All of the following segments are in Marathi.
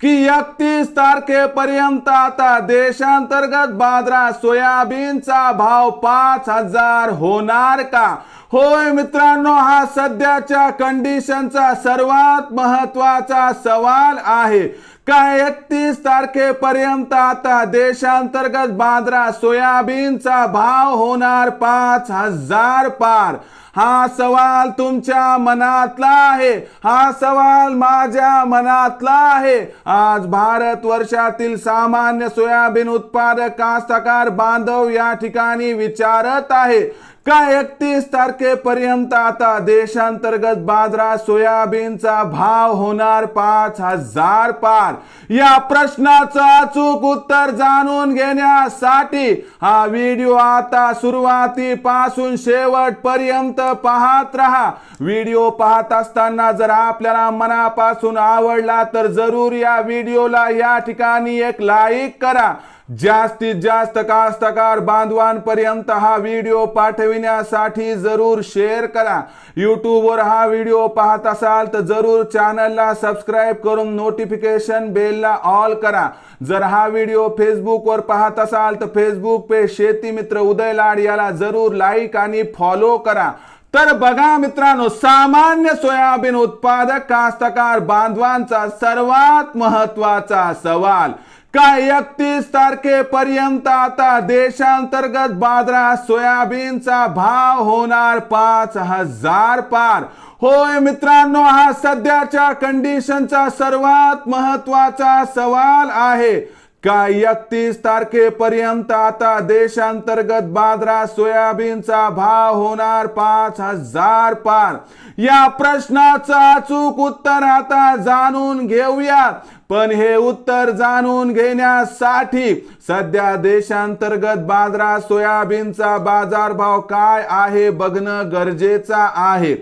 की एकतीस तारखेपर्यंत आता देशांतर्गत बाजारात सोयाबीनचा भाव पाच हजार होणार का? होय मित्रांनो हा सध्याच्या कंडिशनचा सर्वात महत्त्वाचा सवाल आहे. का एकतीस तारखेपर्यंत आता देशांतर्गत बांद्रा सोयाबीनचा भाव होणार पाच हजार पार? हा सवाल तुमच्या मनातला आहे. हा सवाल माझ्या मनातला आहे. आज भारत वर्षातील सामान्य सोयाबीन उत्पादक कास्तकार बांधव या ठिकाणी विचारत आहे. का एकतीस तारखेपर्यंत आता देशांतर्गत बाजारात सोयाबीनचा भाव होणार पाच हजार पार. या प्रश्नाचं अचूक उत्तर जाणून घेण्यासाठी हा व्हिडिओ आता सुरुवातीपासून शेवटपर्यंत पाहत राहा. व्हिडिओ पाहत असताना जर आपल्याला मनापासून आवडला तर जरूर या व्हिडिओला या ठिकाणी एक लाईक करा. जास्तीत जास्त कास्तकार बांधवांपर्यंत हा व्हिडिओ पाठविण्यासाठी जरूर शेअर करा. यूट्यूबवर हा व्हिडिओ पाहत असाल तर जरूर चॅनलला सबस्क्राईब करून नोटिफिकेशन बेलला ऑल करा. जर हा व्हिडिओ फेसबुकवर पाहत असाल तर फेसबुक पे शेती मित्र उदय लाड याला जरूर लाईक आणि फॉलो करा. तर बघा मित्रांनो सामान्य सोयाबीन उत्पादक कास्तकार बांधवांचा सर्वात महत्त्वाचा सवाल. काय एकतीस तारखेपर्यंत आता देशांतर्गत बाजारात सोयाबीनचा भाव होणार पाच हजार पार. होय मित्रांनो हा सध्याच्या कंडिशनचा सर्वात महत्त्वाचा सवाल आहे. का एकतीस तारखेपर्यंत आता देशांतर्गत बाजारात सोयाबीनचा भाव होणार पाच हजार पार. या प्रश्नाचं अचूक उत्तर आता जाणून घेऊया. पण हे उत्तर जाणून घेण्यासाठी सध्या देशांतर्गत बाजारात सोयाबीनचा बाजारभाव काय आहे बघणं गरजेचं आहे.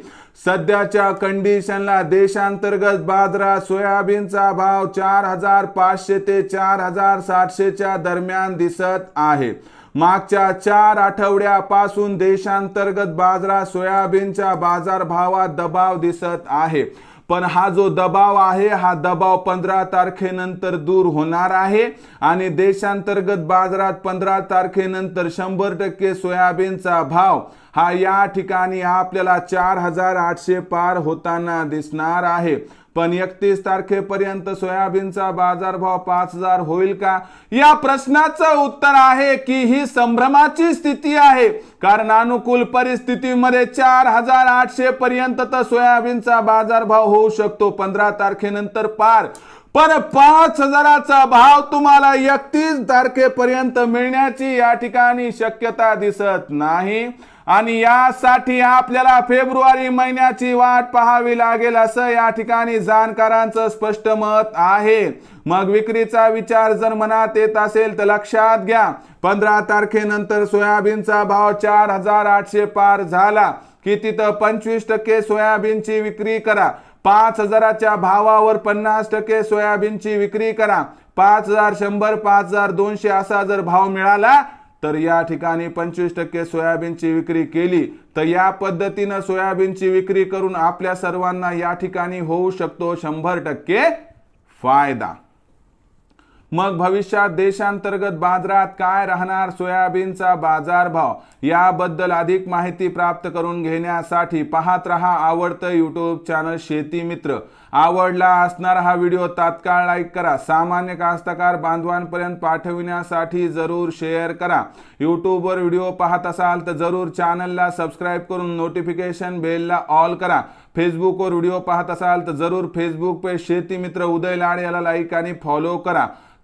सध्याच्या कंडिशनला देशांतर्गत बाजारात सोयाबीनचा भाव चार हजार पाचशे ते चार हजार सातशेच्या दरम्यान दिसत आहे. मागच्या चार आठवड्यापासून देशांतर्गत बाजारात सोयाबीनच्या बाजारभावात दबाव दिसत आहे. पण हा जो दबाव आहे हा दबाव पंधरा तारखेनंतर दूर होणार आहे. आणि देशांतर्गत बाजारात पंधरा तारखेनंतर शंभर टक्के सोयाबीनचा भाव हा या ठिकाणी आपल्याला चार हजार आठशे पार होताना दिसणार आहे. पण एकतीस तारखेपर्यंत सोयाबीनचा बाजारभाव पाच हजार होईल का? या प्रश्नाचं उत्तर आहे की ही संभ्रमाची स्थिती आहे. कारण अनुकूल परिस्थितीमध्ये चार हजार आठशे पर्यंत तर सोयाबीनचा बाजारभाव होऊ शकतो पंधरा तारखेनंतर पार. पण पाच हजाराचा भाव तुम्हाला एकतीस तारखेपर्यंत मिळण्याची या ठिकाणी शक्यता दिसत नाही. आणि यासाठी आपल्याला फेब्रुवारी महिन्याची वाट पाहावी लागेल असं या ठिकाणी जाणकारांचं स्पष्ट मत आहे. मग विक्रीचा विचार जर मनात येत असेल तर लक्षात घ्या. पंधरा तारखेनंतर सोयाबीनचा भाव चार हजार आठशे पार झाला. की तिथं पंचवीस टक्के सोयाबीनची विक्री करा. पाच हजाराच्या भावावर पन्नास टक्के सोयाबीनची विक्री करा. पाच हजार शंभर पाच हजार दोनशे असा जर भाव मिळाला तर या ठिकाणी पंचवीस टक्के सोयाबीनची विक्री केली तर या पद्धतीनं सोयाबीनची विक्री करून आपल्या सर्वांना या ठिकाणी होऊ शकतो शंभर टक्के फायदा. मग भविष्यात देशांतर्गत बाजारात काय राहणार सोयाबीनचा बाजारभाव? याबद्दल अधिक माहिती प्राप्त करून घेण्यासाठी पाहत रहा आवडतं यूट्यूब चॅनल शेती मित्र. आवडला असणारा हा व्हिडिओ तात्काळ लाईक करा. सामान्य कास्तकार बांधवांपर्यंत पाठविण्यासाठी जरूर शेअर करा. यूट्यूबवर व्हिडिओ पाहत असाल तर जरूर चॅनलला सबस्क्राईब करून नोटिफिकेशन बेलला ऑल करा. फेसबुकवर व्हिडिओ पाहत असाल तर जरूर फेसबुक पे शेती मित्र उदय लाड याला लाईक आणि फॉलो करा.